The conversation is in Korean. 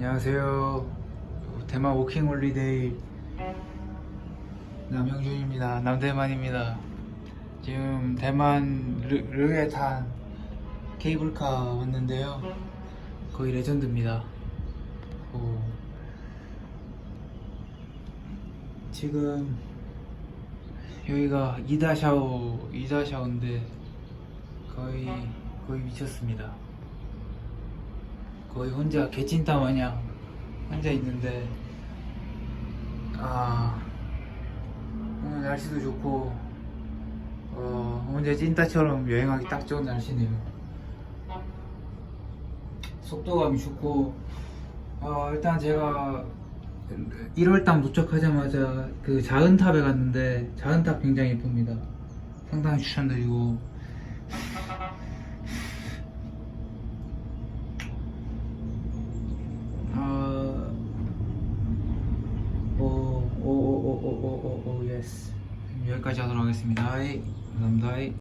안녕하세요. 대만 워킹 홀리데이 남영준입니다. 남대만입니다. 지금 대만 르, 르에 탄 케이블카 왔는데요. 거의 레전드입니다. 오, 지금 여기가 이다샤오 이다샤오인데 거의 거의 미쳤습니다. 거의 혼자 개찐따 마냥 혼자 있는데 아 오늘 날씨도 좋고 어 혼자 찐따처럼 여행하기 딱 좋은 날씨네요. 속도감이 좋고 어 일단 제가 1월달 도착하자마자 그 자은탑에 갔는데 자은탑 굉장히 예쁩니다. 상당히 추천드리고 아, 오, 오, 오, 오, 오, 예스. 여기까지 하도록 하겠습니다. 감사합니다.